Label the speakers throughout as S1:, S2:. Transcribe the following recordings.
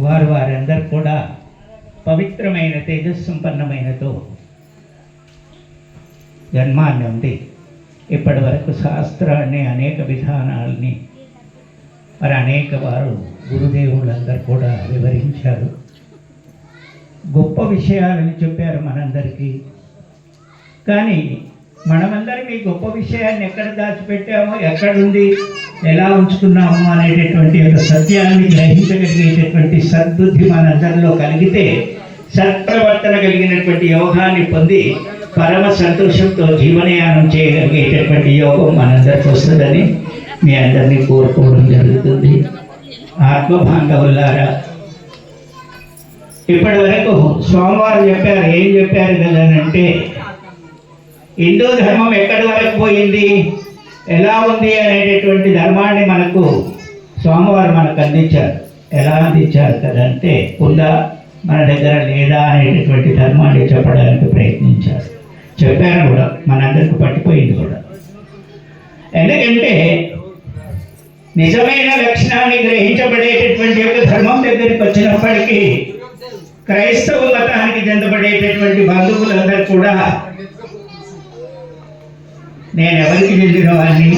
S1: వారు వారందరూ కూడా పవిత్రమైన తేజస్సంపన్నమైనతో జన్మాన్ని ఉంది ఇప్పటి వరకు శాస్త్రాన్ని అనేక విధానాల్ని మరి అనేక వారు గురుదేవులందరూ కూడా వివరించారు. గొప్ప విషయాలని చెప్పారు మనందరికీ. కానీ మనమందరం ఈ గొప్ప విషయాన్ని ఎక్కడ దాచిపెట్టామో ఎక్కడుంది? ఎలా ఉంచుకున్నాము అనేటటువంటి ఒక సత్యాన్ని గ్రహించగలిగేటటువంటి సద్బుద్ధి మనందరిలో కలిగితే సత్ప్రవర్తన కలిగినటువంటి యోగాన్ని పొంది పరమ సంతోషంతో జీవనయానం చేయగలిగేటటువంటి యోగం మనందరికి వస్తుందని మీ అందరినీ కోరుకోవడం జరుగుతుంది. ఆత్మబాంధవులారా ఇప్పటి వరకు సోమవారం చెప్పారు ఏం చెప్పారు కదనంటే హిందూ ధర్మం ఎక్కడి వరకు పోయింది? ఎలా ఉంది అనేటటువంటి ధర్మాన్ని మనకు సోమవారం మనకు అందించారు. ఎలా అందించారు కదంటే ఉందా మన దగ్గర లేదా అనేటటువంటి ధర్మాన్ని చెప్పడానికి ప్రయత్నించారు. చెప్పారు కూడా మనందరికి పట్టిపోయింది కూడా. ఎందుకంటే నిజమైన లక్షణాన్ని గ్రహించబడేటటువంటి యొక్క ధర్మం దగ్గరికి వచ్చినప్పటికీ క్రైస్తవ మతానికి చెందబడేటటువంటి బంధువులందరూ కూడా నేను ఎవరికి చెందిన వాడిని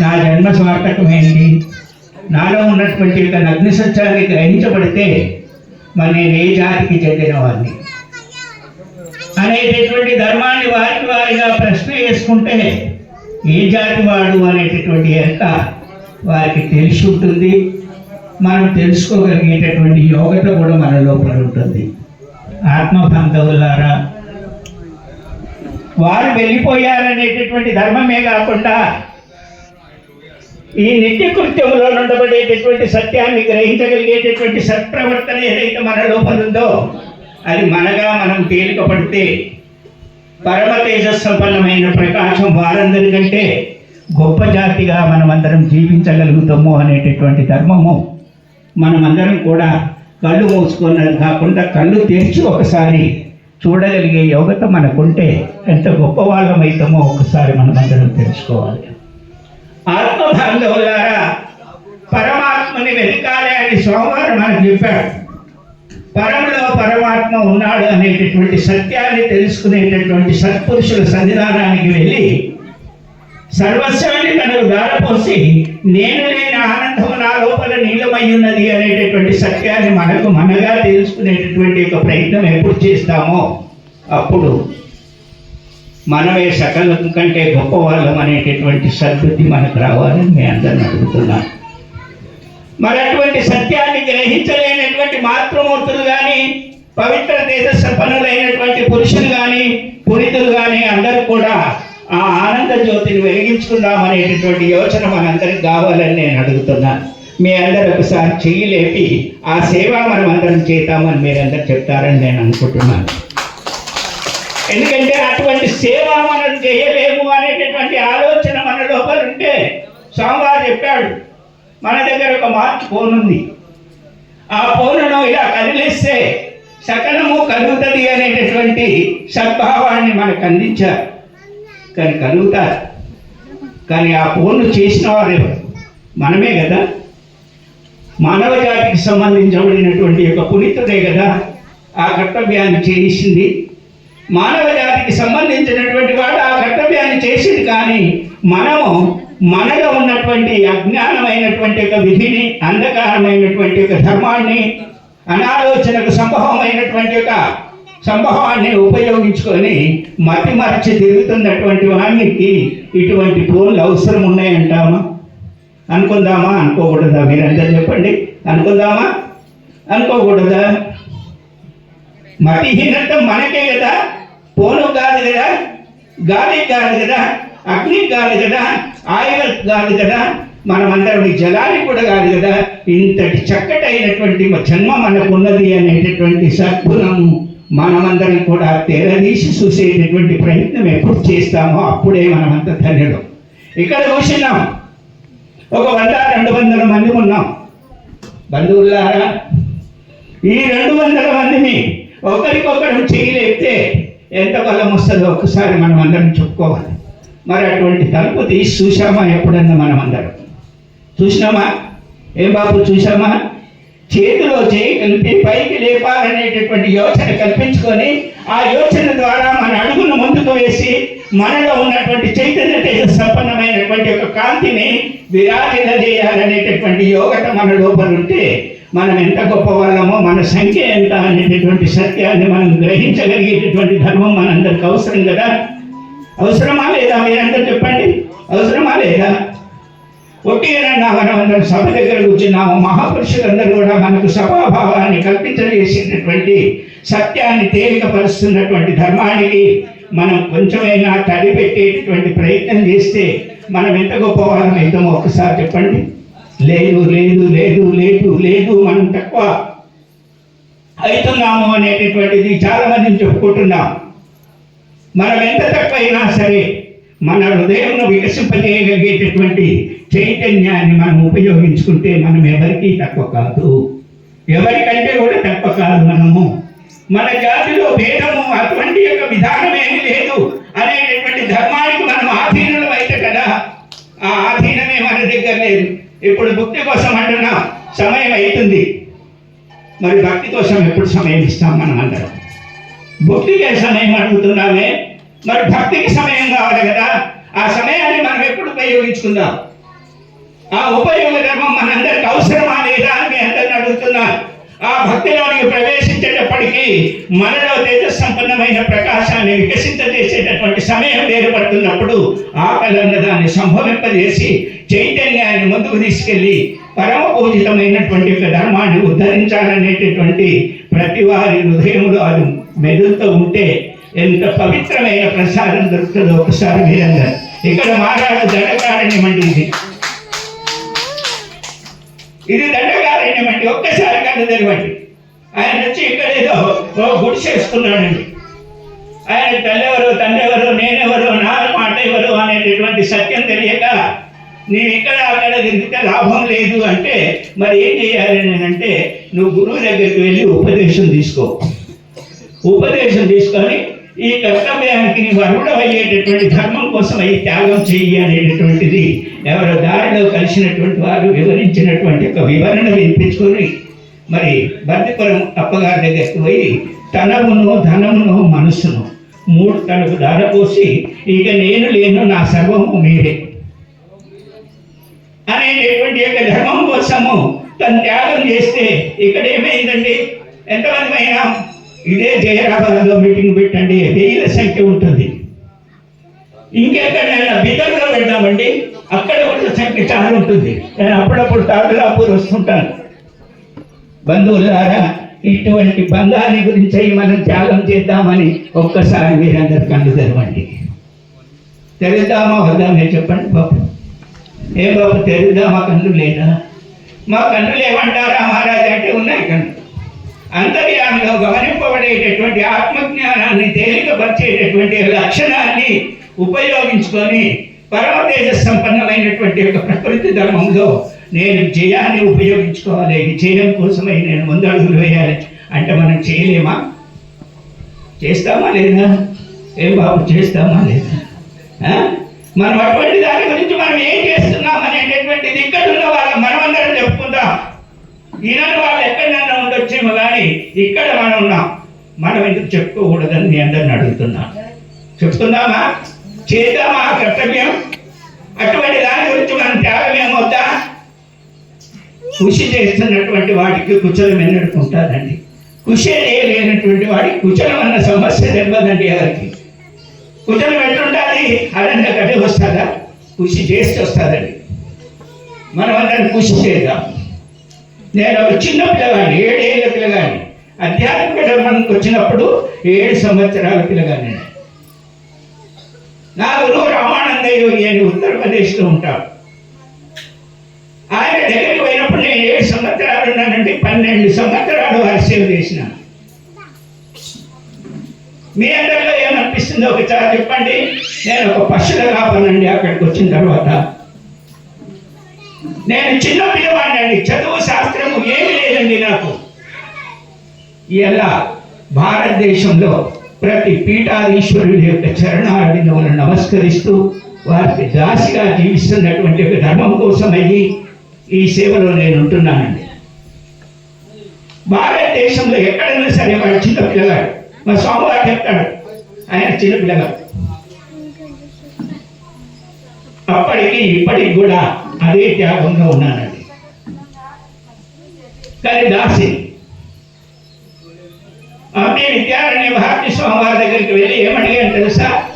S1: నా జన్మ స్వార్థకమైంది నాలో ఉన్నటువంటి యొక్క నగ్న సత్యాన్ని గ్రహించబడితే మరి నేను ఏ జాతికి చెందినవాడిని అనేటటువంటి ధర్మాన్ని వారికి వారిగా ప్రశ్న వేసుకుంటే ఏ జాతి వాడు అనేటటువంటి యొక్క వారికి తెలిసి ఉంటుంది. మనం తెలుసుకోగలిగేటటువంటి యోగత కూడా మన లోపల ఉంటుంది. ఆత్మ బాంధవులారా వారు వెళ్ళిపోయారనేటటువంటి ధర్మమే కాకుండా ఈ నిత్య కృత్యములో ఉండబడేటటువంటి సత్యాన్ని గ్రహించగలిగేటటువంటి సత్ప్రవర్తన ఏదైతే మన లోపల ఉందో అది మనగా మనం తేలిక పడితే పరమ తేజస్సంపన్నమైన ప్రకాశం వారందరికంటే గొప్ప జాతిగా మనమందరం జీవించగలుగుతాము అనేటటువంటి ధర్మము మనమందరం కూడా కళ్ళు మూసుకున్నది కాకుండా కళ్ళు తెరిచి ఒకసారి చూడగలిగే యోగత మనకుంటే ఎంత గొప్ప వాళ్ళమైతామో ఒకసారి మనమందరం తెలుసుకోవాలి. ఆత్మబాంధవులారా పరమాత్మని వెతకాలి అని సోమవారం మనకు చెప్పాడు. పరములో పరమాత్మ ఉన్నాడు అనేటటువంటి సత్యాన్ని తెలుసుకునేటటువంటి సత్పురుషుల సన్నిధానానికి వెళ్ళి సర్వస్వాన్ని తనకు దారపోసి నేను లేని లోపల నీలమై ఉన్నది అనేటటువంటి సత్యాన్ని మనకు మనగా తెలుసుకునేటటువంటి ఒక ప్రయత్నం ఎప్పుడు చేస్తామో అప్పుడు మనమే సకలం కంటే గొప్పవాళ్ళం అనేటటువంటి సద్బుద్ధి మనకు రావాలని మీ అందరిని అడుగుతున్నాను. మరి అటువంటి సత్యాన్ని గ్రహించలేనటువంటి మాతృమూర్తులు కానీ పవిత్ర దేశ సంపన్నులైనటువంటి పురుషులు కానీ పురితులు కానీ అందరూ కూడా ఆ ఆనంద జ్యోతిని వెలిగించుకుందాం అనేటటువంటి యోచన మనందరికి కావాలని నేను అడుగుతున్నాను. మీ అందరు ఒకసారి చెయ్యి లేపి ఆ సేవ మనం అందరం చేద్దామని మీరందరూ చెప్తారని నేను అనుకుంటున్నాను. ఎందుకంటే అటువంటి సేవ మనం చేయలేము అనేటటువంటి ఆలోచన మన లోపల ఉంటే స్వామివారు చెప్పాడు మన దగ్గర ఒక మార్చ్ ఫోన్ ఉంది ఆ ఫోన్ను ఇలా కదిలిస్తే సకలము కలుగుతుంది అనేటటువంటి సద్భావాన్ని మనకు అందించారు. కానీ కలుగుతారు. కానీ ఆ ఫోన్ను చేసిన వారు మనమే కదా. మానవ జాతికి సంబంధించబడినటువంటి యొక్క పునీతుడే కదా ఆ కర్తవ్యాన్ని చేసింది. మానవ జాతికి సంబంధించినటువంటి వాడు ఆ కర్తవ్యాన్ని చేసింది కానీ మనము మనలో ఉన్నటువంటి అజ్ఞానమైనటువంటి ఒక విధిని అంధకారమైనటువంటి ఒక ధర్మాన్ని అనాలోచనకు సంభవమైనటువంటి ఒక సంభవాన్ని ఉపయోగించుకొని మతి మరచి తిరుగుతున్నటువంటి వానికి ఇటువంటి ఫోన్లు అవసరం ఉన్నాయంటామా అనుకుందామా? అనుకోకూడదా? మీరంతా చెప్పండి. అనుకుందామా? అనుకోకూడదా? మతిహీనత మనకే కదా. పోను కాదు కదా. గాలి కాదు కదా. అగ్ని కాదు కదా. ఆయుధ కాదు కదా. మనమందరం ఈ జలానికి కూడా కాదు కదా. ఇంతటి చక్కటైనటువంటి జన్మ మనకున్నది అనేటటువంటి సద్గుణము మనమందరం కూడా తెరదీసి చూసేటటువంటి ప్రయత్నం ఎప్పుడు చేస్తామో అప్పుడే మనమంతా ధన్యుడు ఇక్కడ చూసినాం ఒక వంద రెండు వందల మంది ఉన్నాం. బంధువులారా ఈ రెండు వందల మందిని ఒకరికొకరు చేయలేపితే ఎంత బలం వస్తుందో ఒకసారి మనం అందరం చెప్పుకోవాలి. మరి అటువంటి తలుపు తీసి చూసామా ఎప్పుడన్నా మనం అందరం చూసినామా? ఏం బాబు చూసామా చేతిలో చేయి కలిపి పైకి లేపాలనేటటువంటి యోచన కల్పించుకొని ఆ యోచన ద్వారా మన అడుగును ముందుకు వేసి మనలో ఉన్నటువంటి చైతన్య తేజ సంపన్నమైనటువంటి ఒక కాంతిని విరాజిల్లజేయాలనేటటువంటి యోగత మన లోపల ఉంటే మనం ఎంత గొప్ప వాళ్ళమో మన సంఖ్య ఎంత అనేటటువంటి సత్యాన్ని మనం గ్రహించగలిగేటటువంటి ధర్మం మనందరికి అవసరం కదా? అవసరమా లేదా? మీరందరూ చెప్పండి. అవసరమా లేదా? ఒట్టిగా మనం అందరం సభ దగ్గర కూర్చున్నాము. మహాపురుషులందరూ కూడా మనకు సభాభావాన్ని కల్పించజేసేటటువంటి సత్యాన్ని తేలికపరుస్తున్నటువంటి ధర్మానికి మనం కొంచెమైనా తడి పెట్టేటటువంటి ప్రయత్నం చేస్తే మనం ఎంత గొప్పవాళ్ళం అవుతామో ఒకసారి చెప్పండి. లేదు లేదు లేదు లేదు లేదు మనం తక్కువ అవుతున్నాము అనేటటువంటిది చాలామందిని చెప్పుకుంటున్నాం. మనం ఎంత తక్కువ అయినా సరే మన హృదయంను వికసింపజేయగలిగేటటువంటి చైతన్యాన్ని మనం ఉపయోగించుకుంటే మనం ఎవరికీ తక్కువ కాదు. ఎవరికంటే కూడా తక్కువ కాదు మనము. మన జాతిలో భేదము అటువంటి యొక్క విధానం ఏమీ లేదు అనేటటువంటి ధర్మానికి మనం ఆధీనులం అయితే కదా ఆ ఆధీనమే మన దగ్గర లేదు. ఇప్పుడు భక్తి కోసం అంటున్నా సమయం అవుతుంది మరి భక్తి కోసం ఎప్పుడు సమయం ఇస్తాం మనం అందరం? భక్తికే సమయం అడుగుతున్నామే. మరి భక్తికి సమయం కావాలి కదా. ఆ సమయాన్ని మనం ఎప్పుడు ఉపయోగించుకుందాం? ఆ ఉపయోగం మనందరికి అవసరమా లేదా అని మీ అందరిని అడుగుతున్నాను. ఆ భక్తిలోనికి ప్రవేశించేటప్పటికీ మనలో తేజస్సంపన్నమైన ప్రకాశాన్ని వికసింపజేసేటటువంటి సమయం ఏర్పడుతున్నప్పుడు ఆకలన్న దాన్ని సంభవింపజేసి చైతన్యాన్ని ముందుకు తీసుకెళ్ళి పరమ పూజితమైనటువంటి యొక్క ధర్మాన్ని ఉద్ధరించాలనేటటువంటి ప్రతి వారి హృదయంలో అది మెదులుతూ ఉంటే ఎంత పవిత్రమైన ప్రసాదం దొరుకుతుందో ఒకసారి మీరందరూ ఇక్కడ మహారాజు దండకారణ్యం అండి ఇది. ఇది దండకారణ్యం అండి ఒక్కసారి కళ్ళు తెరవండి ఆయన వచ్చి ఇక్కడ ఏదో ఓ గుడిసేస్తున్నాడండి ఆయన తల్లెవరు తండ్రెవరు నేనెవరు నా మాట ఎవరు అనేటటువంటి సత్యం తెలియక నేను ఇక్కడ అక్కడ తిరిగితే లాభం లేదు? అంటే మరి ఏం చేయాలి? నేనంటే నువ్వు గురువు దగ్గరికి వెళ్ళి ఉపదేశం తీసుకో. ఉపదేశం తీసుకొని ఈ కష్టమయానికి నీవు అయ్యేటటువంటి ధర్మం కోసం అయి త్యాగం చెయ్యి అనేటటువంటిది ఎవరు దారిలో కలిసినటువంటి వారు వివరించినటువంటి ఒక వివరణ వినిపించుకొని మరి బందిపురం అప్పగారి దగ్గరికి పోయి తనమును ధనమును మనస్సును మూడు తనకు దారపోసి ఇక నేను లేను నా సర్వము మీరే. అనేటటువంటి యొక్క ధర్మం కోసము తను త్యాగం చేస్తే ఇక్కడ ఏమైందండి ఎంతమంది అయినా ఇదే జయరాబాద్లో మీటింగ్ పెట్టండి. వెయ్యిల సంఖ్య ఉంటుంది. ఇంకెక్కడైనా బీదర్లో పెడదామండి అక్కడ ఉన్న సంఖ్య చాలా ఉంటుంది. నేను అప్పుడప్పుడు తాగులాపూర్ వస్తుంటాను. బంధువులారా ఇటువంటి బంధాన్ని గురించి మనం త్యాగం చేద్దామని ఒక్కసారి మీరందరు కళ్ళు తెరవండి. తెరుద్దామా వద్దామే చెప్పండి బాబు. ఏం బాబు తెరుద్దామా కళ్ళు లేదా మా కన్నులు ఏమంటారా మహారాజా? అంటే ఉన్నాయి కన్ను అంతర్యామిలో గమనింపబడేటటువంటి ఆత్మజ్ఞానాన్ని తేలికపరిచేటటువంటి లక్షణాన్ని ఉపయోగించుకొని పరమతేజ సంపన్నమైనటువంటి యొక్క ప్రకృతి ధర్మంలో నేను జయాన్ని ఉపయోగించుకోవాలి. విజయం కోసమై నేను ముందడుగులు వేయాలి. అంటే మనం చేయలేమా? చేస్తామా లేదా? ఏం బాబు చేస్తామా లేదా? మనం అటువంటి దాని గురించి మనం ఏం చేస్తున్నాం అనేటటువంటిది ఇక్కడ ఉన్న వాళ్ళ మనమందరం చెప్పుకుందాం. ఈనాడు వాళ్ళు ఎక్కడ వచ్చేమో కానీ ఇక్కడ మనం ఉన్నాం మనం ఎందుకు చెప్పుకోకూడదని మీ అందరిని అడుగుతున్నా. చెప్తున్నామా చేద్దామా కర్తవ్యం? అటువంటి దాని గురించి మనం త్యాగం ఏమవుతా? కృషి చేస్తున్నటువంటి వాడికి కుచలం ఎన్నడుకుంటారండి. కృషి లేనటువంటి వాడికి కుచలం అన్న సమస్య తెలియదండి ఎవరికి. కుచలం ఎట్లుండాలి అదంతా కట్టి వస్తుందా కృషి చేస్తే వస్తుందండి. మనం అందరం కృషి చేద్దాం. నేను ఒక చిన్న పిల్లగాని ఏడేళ్ళ పిల్లగాని అధ్యాత్మిక ధర్మానికి వచ్చినప్పుడు ఏడు సంవత్సరాల పిల్లగాని నా గురువు రామానంద యోగి అని ఉత్తరప్రదేశ్లో ఉంటాడు ఆయన దగ్గరికి పోయినప్పుడు నేను ఏడు సంవత్సరాలు ఉన్నానండి పన్నెండు సంవత్సరాలు వారి సేవ చేసిన. మీ అందరిలో ఏమనిపిస్తుందో ఒకసారి చెప్పండి. నేను ఒక పశుల కాపనండి అక్కడికి వచ్చిన తర్వాత నేను చిన్న పిల్లవాడిని చదువు శాస్త్రము ఏమీ లేదండి నాకు. ఎలా భారతదేశంలో ప్రతి పీఠాధీశ్వరుడి యొక్క చరణారవిందములను నమస్కరిస్తూ వారికి దాసిగా జీవిస్తున్నటువంటి ఒక ధర్మం కోసం ఈ సేవలో నేను ఉంటున్నానండి. భారతదేశంలో ఎక్కడైనా సరే వాడు చిన్న పిల్లగాడు. మా స్వామివారు చెప్తాడు ఆయన చిన్న పిల్లగాడు. అప్పటికి ఇప్పటికి కూడా అదే త్యాగంగా ఉన్నానండి. కానీ దాసి ఆమె విద్యారణ్య భారతి స్వామివారి దగ్గరికి వెళ్ళి ఏమడిగాను తెలుసా?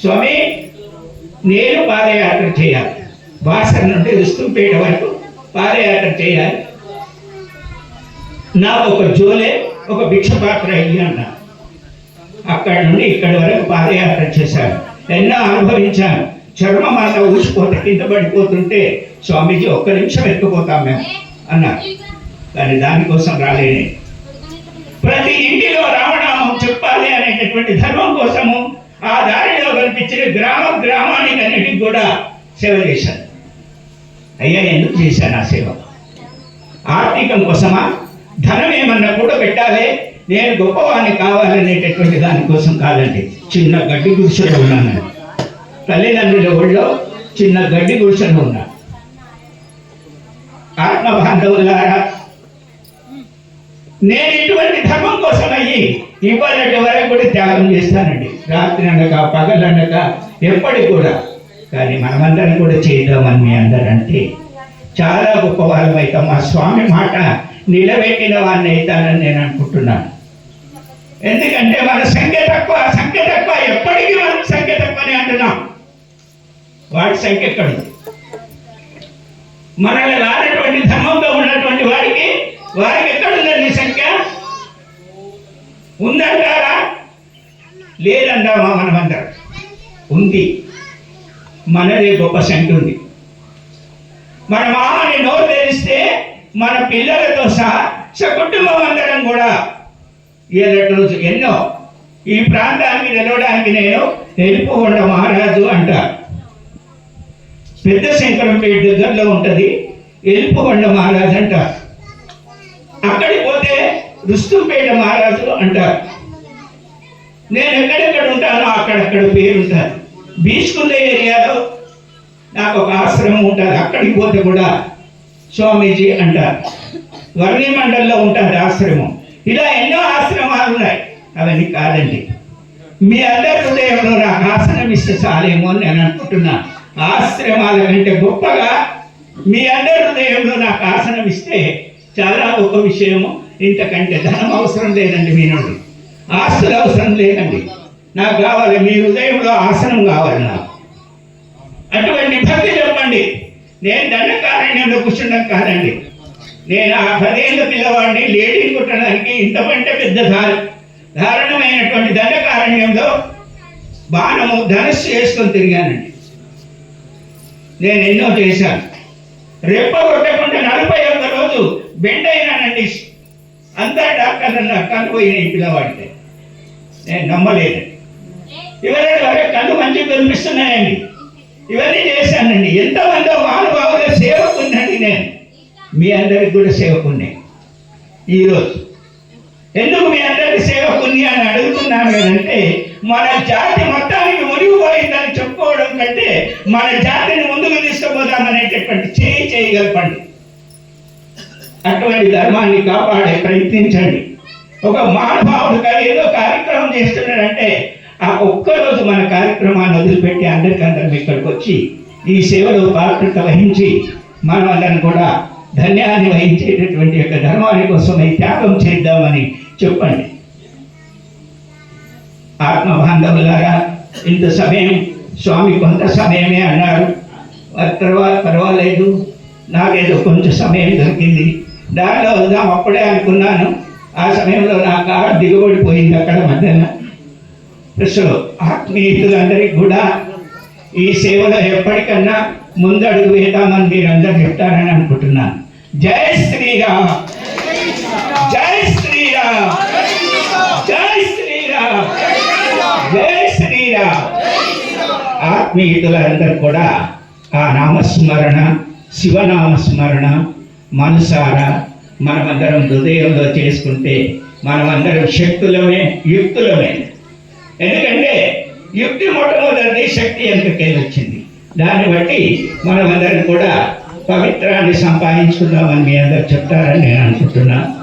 S1: స్వామి నేను పాదయాత్ర చేయాలి. బాసర్ నుండి రుస్తుంపేట వరకు పాదయాత్ర చేయాలి. నాకు ఒక జోలే ఒక భిక్ష పాత్ర అయ్యి అన్నా అక్కడ నుండి ఇక్కడి వరకు పాదయాత్ర చేశాను ఎన్నో అనుభవించాను. చర్మం అంతా ఊసిపోతే కింద పడిపోతుంటే స్వామీజీ ఒక్క నిమిషం ఎత్తుకుపోతాం మేము అన్నారు. కానీ దానికోసం రాలేనే. ప్రతి ఇంటిలో రామనామం చెప్పాలి అనేటటువంటి ధర్మం కోసము ఆ దారిలో కనిపించిన గ్రామ గ్రామానికి అన్నిటికి కూడా సేవ చేశాను అయ్యా ఎందుకు చేశాను ఆ సేవ? ఆర్థికం కోసమా? ధనం ఏమన్నా కూడా పెట్టాలి? నేను గొప్పవాడిని కావాలనేటటువంటి దానికోసం కాదండి. చిన్న గడ్డి గుడిసెలో ఉన్నాను. తల్లిదండ్రుల ఊళ్ళో చిన్న గడ్డి గుడిసెలో ఉన్నా. ఆత్మ బాంధవులారా నేను ఇటువంటి ధర్మం కోసం అయ్యి ఇవ్వాలంటే వరకు కూడా త్యాగం చేస్తానండి. రాత్రి అనక పగలనక ఎప్పటికి కూడా. కానీ మనమందరం కూడా చేద్దామని మీ అందరంటే చాలా గొప్ప వాళ్ళం అవుతాం మా స్వామి మాట నిలబెట్టిన వాడిని అవుతానని నేను అనుకుంటున్నాను. ఎందుకంటే మన సంఖ్య తక్కువ సంఖ్య తక్కువ ఎప్పటికీ మనం సంఖ్య తక్కువని అంటున్నాం. వాడి సంఖ్య ఎక్కడ ఉంది? మనల్ని రానటువంటి ధర్మంలో ఉన్నటువంటి వాడికి వారికి ఎక్కడుందండి సంఖ్య? ఉందంటారా? లేదంటామా మనమందరం? ఉంది. మనదే గొప్ప సంఖ్య ఉంది. మన మామని నోరు తెరిస్తే మన పిల్లలతో సహా సకుటుంబం అందరం కూడా ఏదటి రోజు ఎన్నో ఈ ప్రాంతానికి నిలవడానికి నేను వెళ్ళిపోకుండా మహారాజు అంటారు. పెద్ద శంకరంపేట దగ్గరలో ఉంటుంది. వెళ్ళిపోకుండా మహారాజు అంటారు. అక్కడికి పోతే రుస్తుంపేట మహారాజు అంటారు. నేను ఎక్కడెక్కడ ఉంటానో అక్కడక్కడ పేరు ఉంటారు ఏరియాలో నాకు ఒక ఆశ్రమం ఉంటుంది. అక్కడికి పోతే కూడా స్వామీజీ అంటారు. వర్ణి మండల్లో ఉంటుంది ఆశ్రమం. ఇలా ఎన్నో ఆశ్రమాలు ఉన్నాయి. అవన్నీ కాదండి. మీ అందరి హృదయంలో నాకు ఆసనం ఇస్తే చాలేమో అని నేను అనుకుంటున్నాను. ఆశ్రమాల కంటే గొప్పగా మీ అందరి హృదయంలో నాకు ఆసనం ఇస్తే చాలా గొప్ప విషయము ఇంతకంటే ధనం అవసరం లేదండి మీ నుండి. ఆస్తులు అవసరం లేదండి. నాకు కావాలి మీ హృదయంలో ఆసనం కావాలి నాకు. అటువంటి భక్తి చెప్పండి. నేను దండకారణ్యంలో కూర్చుండం కాదండి. నేను ఆ పదేళ్ళ పిల్లవాడిని లేడీ కుట్టడానికి ఇంతకంటే పెద్ద ధార దారుణమైనటువంటి దండకారణ్యంలో బాణము ధనస్సు వేసుకొని తిరిగానండి. నేను ఎన్నో చేశాను. రెప్ప కొట్టకుండా నలభై ఒక్క రోజు బెండ్ అయినానండి. అంతా డాక్టర్ నన్ను కన్ను పోయినాయి ఈ పిల్లవాడితే నేను నమ్మలేదు. ఇవన్నీ వరకు కళ్ళు మంచిగా కనిపిస్తున్నాయండి ఇవన్నీ చేశానండి. ఎంతమందో మహానుభావుల సేవకున్నాండి నేను. మీ అందరికి కూడా సేవకున్నే ఈరోజు ఎందుకు మీ అందరికి సేవకుని అని అడుగుతున్నాను ఏంటంటే మన జాతి మొత్తానికి మునిగిపోయిందని చెప్పుకోవడం కంటే మన జాతిని ముందుకు తీసుకుపోదామనేటటువంటి చేయి చేయగలపండి. అటువంటి ధర్మాన్ని కాపాడే ప్రయత్నించండి. ఒక మహానుభావుడు ఏదో కార్యక్రమం చేస్తున్నాడంటే ఆ ఒక్కరోజు మన కార్యక్రమాన్ని వదిలిపెట్టి అందరికందరం ఇక్కడికి వచ్చి ఈ సేవలో పాత్రత వహించి మనం కూడా ధన్యాన్ని వహించేటటువంటి యొక్క ధర్మాని కోసమై త్యాగం చేద్దామని చెప్పండి. ఆత్మ బాంధవులారా ఇంత సమయం స్వామి కొంత సమయమే అన్నారు. తర్వాత పర్వాలేదు. నాకేదో కొంచెం సమయం దొరికింది. దారిలో వద్దాం అప్పుడే అనుకున్నాను. ఆ సమయంలో నా కారు దిగుబడిపోయింది అక్కడ మధ్యన. సో ఆత్మీయులందరికీ కూడా ఈ సేవలో ఎప్పటికన్నా ముందడుగు వేద్దామని మీరు అందరు చెప్తారని అనుకుంటున్నాను. జై శ్రీరామ్! జై శ్రీరామ్! జై శ్రీరామ్! జై శ్రీరామ్! ఆత్మీయులందరూ కూడా ఆ నామస్మరణ శివనామస్మరణ మనసారా మనమందరం హృదయంలో చేసుకుంటే మనమందరం శక్తులమే యుక్తులమే. ఎందుకంటే యుక్తి మొట్టమొదటి శక్తి ఎందుకెళ్ళి వచ్చింది. దాన్ని బట్టి మనమందరం కూడా పవిత్రాన్ని సంపాదించుకుందామని మీ అందరు చెప్తారని నేను అనుకుంటున్నా.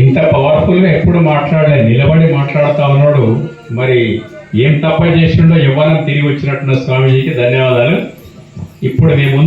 S2: ఇంత పవర్ఫుల్గా ఎప్పుడు మాట్లాడలే నిలబడి మాట్లాడుతా ఉన్నాడు. మరి ఏం తప్ప చేసిండో యవ్వనం తిరిగి వచ్చినట్టున్న స్వామీజీకి ధన్యవాదాలు. ఇప్పుడు మేము